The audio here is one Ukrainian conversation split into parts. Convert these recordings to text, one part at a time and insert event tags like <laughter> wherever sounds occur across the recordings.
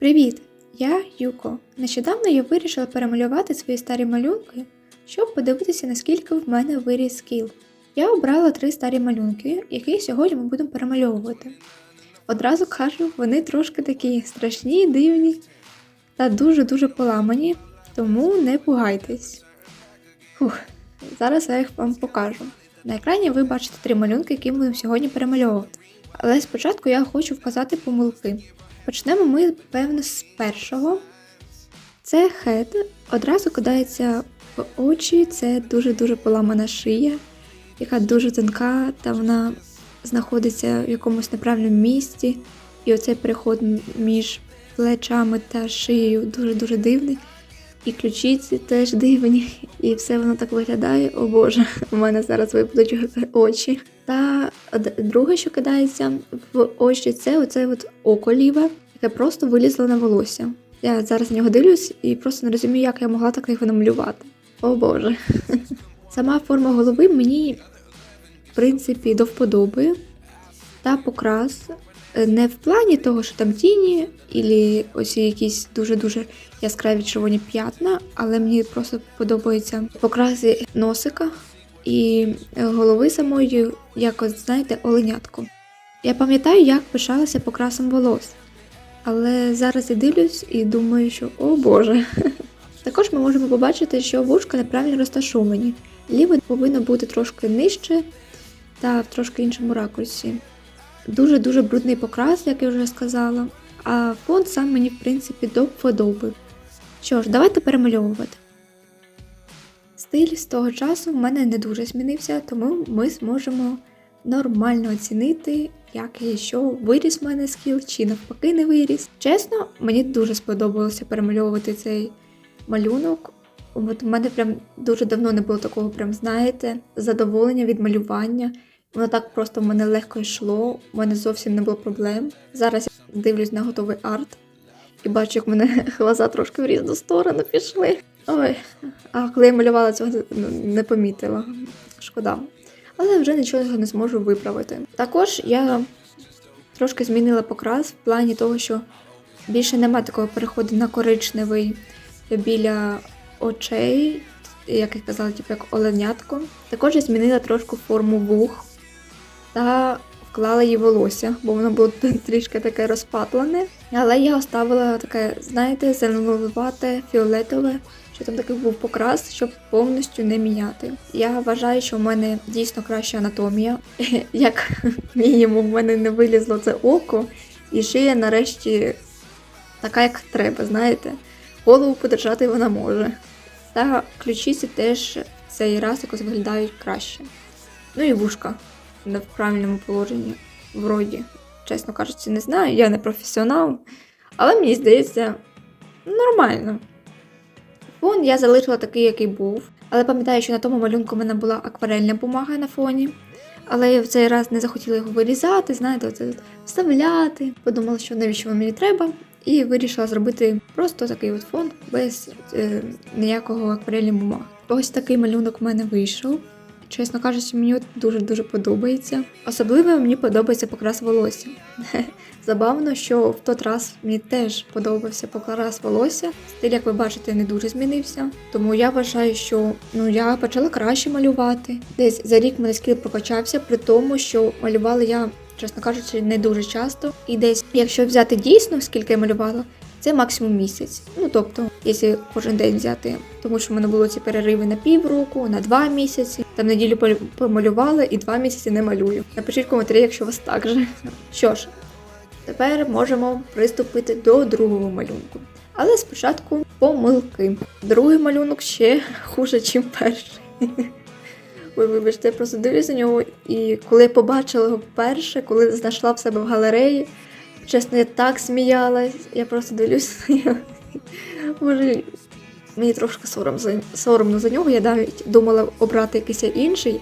Привіт! Я Юко. Нещодавно я вирішила перемалювати свої старі малюнки, щоб подивитися, наскільки в мене виріс скіл. Я обрала три старі малюнки, які сьогодні ми будемо перемальовувати. Одразу кажу, вони трошки такі страшні, дивні та дуже-дуже поламані, тому не пугайтесь. Фух, зараз я їх вам покажу. На екрані ви бачите три малюнки, які будемо сьогодні перемальовувати. Але спочатку я хочу вказати помилки. Почнемо ми, певно, з першого. Це хед. Одразу кидається в очі, це дуже-дуже поламана шия, яка дуже тонка, та вона знаходиться в якомусь неправильному місці. І оцей переход між плечами та шиєю дуже-дуже дивний. І ключиці теж дивні, і все воно так виглядає. О Боже, у мене зараз випадуть очі. Та друге, що кидається в очі, це оце от око ліве, яке просто вилізло на волосся. Я зараз на нього дивлюсь і просто не розумію, як я могла так його намалювати. О Боже. <laughs> Сама форма голови мені, в принципі, до вподоби. Та покрас е, не в плані того, що там тіні, і ось якісь дуже-дуже яскраві червоні п'ятна, але мені просто подобаються покраси носика і е, голови самої, якось, знаєте, оленятко. Я пам'ятаю, як пишалася покрасом волос. Але зараз я дивлюсь і думаю, що о Боже. <laughs> Також ми можемо побачити, що вушка неправильно розташовані. Ліве повинно бути трошки нижче та в трошки іншому ракурсі. Дуже-дуже брудний покрас, як я вже сказала. А фон сам мені, в принципі, до вподоби. Що ж, давайте перемальовувати. Стиль з того часу в мене не дуже змінився, тому ми зможемо нормально оцінити, як і що виріс в мене скіл, чи навпаки не виріс. Чесно, мені дуже сподобалося перемальовувати цей малюнок. От у мене прям дуже давно не було такого, прям знаєте, задоволення від малювання. Воно так просто в мене легко йшло, в мене зовсім не було проблем. Зараз я дивлюсь на готовий арт і бачу, як в мене <laughs> глаза трошки в різну сторону пішли. Ой, а коли я малювала цього ну, не помітила. Шкода. Але вже нічого не зможу виправити. Також я трошки змінила покрас в плані того, що більше нема такого переходу на коричневий біля очей, як я казала, типу як оленятко. Також я змінила трошки форму вух та вклала її волосся, бо воно було <laughs> трішки таке розпатлене. Але я оставила таке, знаєте, зеленувате, фіолетове, що там такий був покрас, щоб повністю не міняти. Я вважаю, що в мене дійсно краща анатомія. <laughs> Як мінімум, в мене не вилізло це око, і шия нарешті така, як треба, знаєте. Голову подержати вона може. Та ключиці теж цей раз якось виглядають краще. Ну і вушка не в правильному положенні, вроді. Чесно кажучи, не знаю, я не професіонал, але мені здається, нормально. Фон я залишила такий, який був. Але пам'ятаю, що на тому малюнку в мене була акварельна бумага на фоні. Але я в цей раз не захотіла його вирізати, знаєте, оце от вставляти. Подумала, що навіщо воно мені треба, і вирішила зробити просто такий от фон без е, ніякого акварельної бумаги. Ось такий малюнок в мене вийшов. Чесно кажучи, мені дуже-дуже подобається. Особливо мені подобається покрас волосся. <laughs> Забавно, що в той раз мені теж подобався покрас волосся. Стиль, як ви бачите, не дуже змінився. Тому я вважаю, що ну я почала краще малювати. Десь за рік мене скіл прокачався, при тому, що малювала я, чесно кажучи, не дуже часто. І десь, якщо взяти дійсно, скільки я малювала, це максимум місяць. Ну тобто, якщо кожен день взяти, тому що в мене було ці перериви на півроку, на два місяці. Там неділю помалювала і два місяці не малюю. Напишіть в коментарі, якщо у вас так же. Що ж, тепер можемо приступити до другого малюнку. Але спочатку помилки. Другий малюнок ще хуже, ніж перший. <laughs> Ой, вибачте, я просто дивлюся на нього, і коли я побачила його вперше, коли знайшла в себе в галереї, чесно, я так сміялась, я просто дивлюся на нього. Може, мені трошки сором за, соромно за нього. Я навіть думала обрати якийсь інший,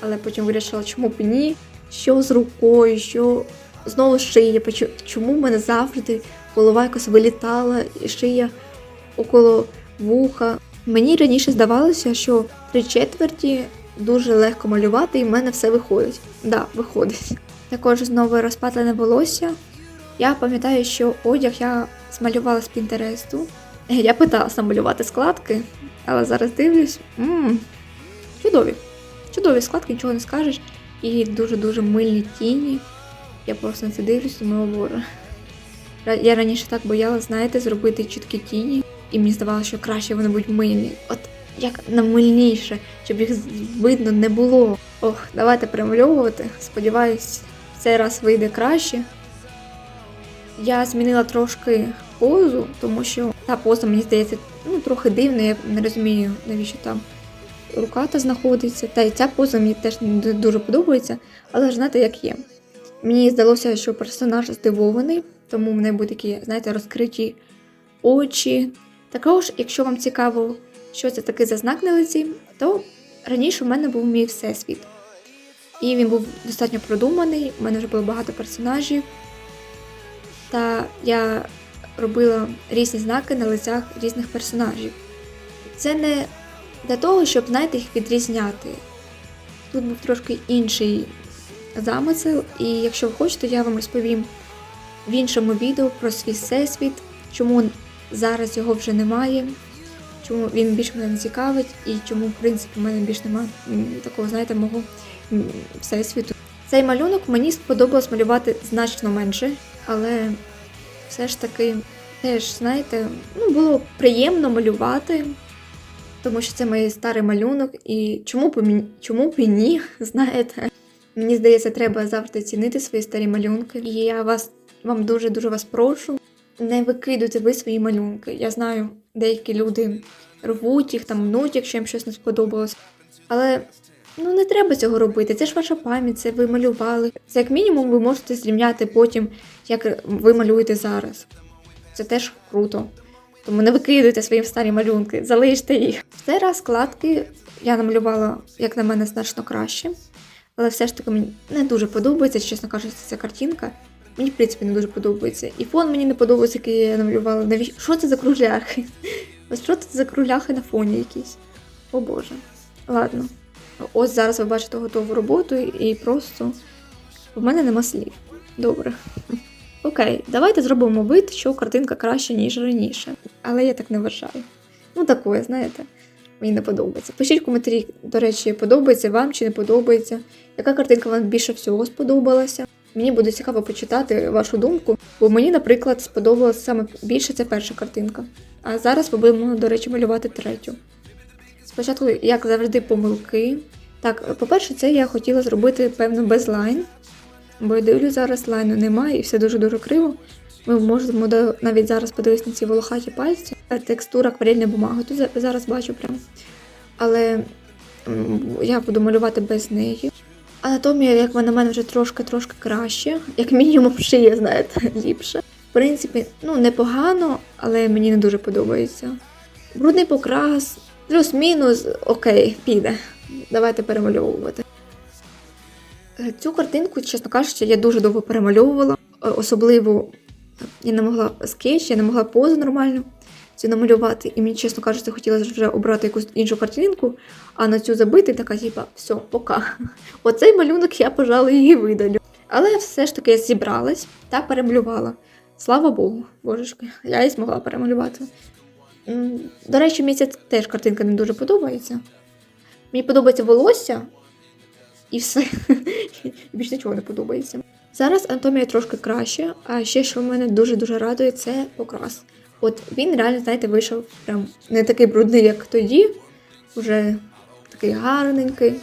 але потім вирішила, чому б ні. Що з рукою, що знову шия, чому в мене завжди голова якось вилітала, і шия около вуха. Мені раніше здавалося, що три четверті дуже легко малювати, і в мене все виходить. Да, виходить. Також знову розпатлене волосся. Я пам'ятаю, що одяг я змалювала з Пінтересту. Я питалася малювати складки, але зараз дивлюсь. м чудові. Чудові складки, нічого не скажеш. І дуже-дуже мильні тіні. Я просто на це дивлюсь, думаю, боже. Я раніше так боялась, знаєте, зробити чіткі тіні, і мені здавалося, що краще вони будуть мильні. От як намильніше, щоб їх видно не було. Ох, давайте перемальовувати. Сподіваюсь, цей раз вийде краще. Я змінила трошки позу, тому що та поза, мені здається, ну, трохи дивна, я не розумію, навіщо там рука та знаходиться. Та й ця поза мені теж дуже подобається, але ж знаєте, як є. Мені здалося, що персонаж здивований, тому в мене будуть такі, знаєте, розкриті очі. Також, якщо вам цікаво, що це таке за знак на лиці, то раніше в мене був мій всесвіт. І він був достатньо продуманий, у мене вже було багато персонажів. Та я робила різні знаки на лицях різних персонажів. Це не для того, щоб, знаєте, їх відрізняти. Тут був трошки інший замисел, і якщо ви хочете, я вам розповім в іншому відео про свій всесвіт, чому зараз його вже немає, чому він більше мене не цікавить, і чому, в принципі, в мене більше немає такого, знаєте, мого всесвіту. Цей малюнок мені сподобалось малювати значно менше, але все ж таки теж, знаєте, ну, було приємно малювати, тому що це мій старий малюнок, і чому б мені, чому б і ні, <laughs> знаєте. Мені здається, треба завжди цінити свої старі малюнки. І я вас вам дуже дуже вас прошу. Не викидуйте ви свої малюнки. Я знаю, деякі люди рвуть їх, там мнуть, якщо їм щось не сподобалось. Але ну не треба цього робити. Це ж ваша пам'ять, це ви малювали. Це як мінімум ви можете зрівняти потім, як ви малюєте зараз. Це теж круто. Тому не викидуйте свої старі малюнки, залиште їх. В цей раз складки я намалювала, як на мене, значно краще. Але все ж таки мені не дуже подобається, чесно кажучи, ця картинка. Мені, в принципі, не дуже подобається. І фон мені не подобається, який я намалювала. Навіщо? Що це за кругляхи? <laughs> Ось що це за кругляхи на фоні якісь? О Боже. Ладно. Ось зараз ви бачите готову роботу і просто в мене нема слів. Добре. <laughs> Окей, давайте зробимо вид, що картинка краще, ніж раніше. Але я так не вважаю. Ну, такое, знаєте, мені не подобається. Пишіть в коментарі, до речі, подобається вам чи не подобається. Яка картинка вам більше всього сподобалася? Мені буде цікаво почитати вашу думку, бо мені, наприклад, сподобалася саме більше ця перша картинка. А зараз ми будемо, до речі, малювати третю. Спочатку, як завжди, помилки. Так, по-перше, це я хотіла зробити, певно, без лайн. Бо я дивлюсь, зараз лайну немає і все дуже-дуже криво. Ми можемо навіть зараз подивитися на ці волохаті пальці. Е, Текстура акварельної бумаги тут зараз бачу прям. Але я буду малювати без неї. Анатомія, як на мене, вже трошки-трошки краще. Як мінімум, шия, знаєте, <laughs> ліпше. В принципі, ну, непогано, але мені не дуже подобається. Брудний покрас, плюс-мінус, окей, піде. Давайте перемальовувати. Е, Цю картинку, чесно кажучи, я дуже довго перемальовувала. Е, Особливо я не могла скетч, я не могла позу нормально цю намалювати. І мені, чесно кажучи, хотілося вже обрати якусь іншу картинку, а на цю забити така, типа, все, пока. <laughs> Оцей малюнок я, пожалуй, її видалю. Але все ж таки я зібралась та перемалювала. Слава Богу, божечки, я її змогла перемалювати. До речі, мені теж картинка не дуже подобається. Мені подобається волосся, і все. <laughs> Більш нічого не подобається. Зараз анатомія трошки краще, а ще що мене дуже-дуже радує, це покрас. От він реально, знаєте, вийшов прям не такий брудний, як тоді, вже такий гарненький,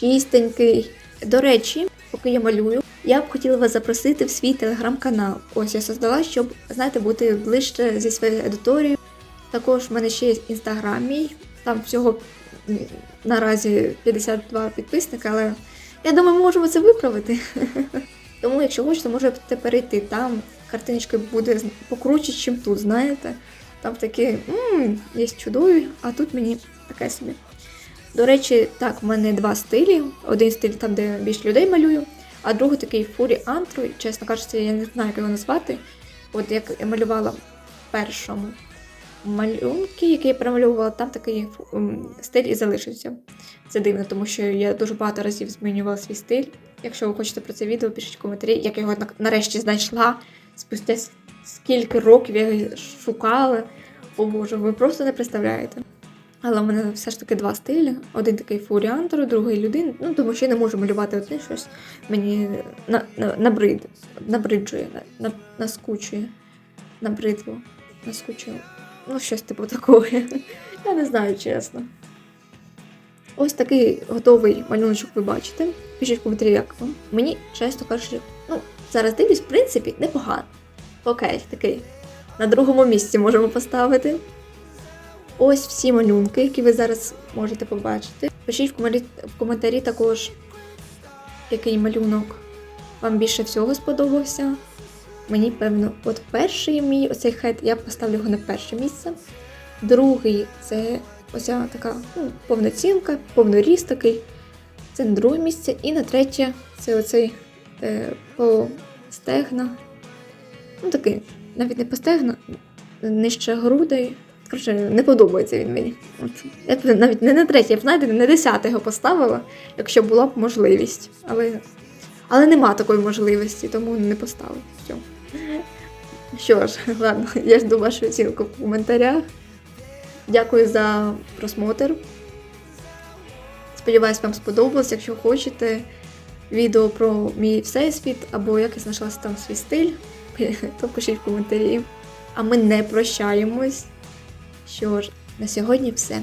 чистенький. До речі, поки я малюю, я б хотіла вас запросити в свій телеграм-канал. Ось я создала, щоб, знаєте, бути ближче зі своєю аудиторією. Також в мене ще є інстаграм мій, там всього наразі 52 підписника, але я думаю, ми можемо це виправити. <laughs> Тому, якщо хочете, можете перейти. Там картиночки буде покруче, ніж тут, знаєте. Там такі мм, є чудові, а тут мені таке собі. До речі, так, в мене два стилі. Один стиль там, де більше людей малюю, а другий такий фурі антру. Чесно кажучи, я не знаю, як його назвати. От як я малювала в першому малюнки, які я перемальовувала, там такий стиль і залишився. Це дивно, тому що я дуже багато разів змінювала свій стиль. Якщо ви хочете про це відео, пишіть коментарі, як я його нарешті знайшла, спустя скільки років я її шукала. О Боже, ви просто не представляєте. Але в мене все ж таки два стилі. Один такий фуріантор, другий людин. Ну, тому що я не можу малювати одне щось. Мені на, на, набрид, набриджує, на, на, наскучує, набридло, наскучує. Ну, щось типу такого. <laughs> Я не знаю, чесно. Ось такий готовий малюночок ви бачите. Пишіть в коментарі, як вам. Мені, чесно кажучи, ну, зараз дивлюсь, в принципі, непогано. Окей, такий. На другому місці можемо поставити. Ось всі малюнки, які ви зараз можете побачити. Пишіть в коментарі, в коментарі також, який малюнок вам більше всього сподобався. Мені певно, от перший мій оцей хед, я поставлю його на перше місце. Другий це оця така ну, повноцінка, повноріст такий. Це на друге місце. І на третє це оцей е, по стегна. Ну такий, навіть не по стегна, нижче грудей. Коротше, не подобається він мені. От. Я б навіть не на третє, я б знаєте, не десяте його поставила, якщо була б можливість. Але, але нема такої можливості, тому не поставила. Що ж, <laughs> ладно, я жду вашу оцінку в коментарях. Дякую за просмотр. Сподіваюсь, вам сподобалось. Якщо хочете відео про мій всесвіт або як я знайшла там свій стиль, <laughs> то пишіть в коментарі. А ми не прощаємось. Що ж, на сьогодні все.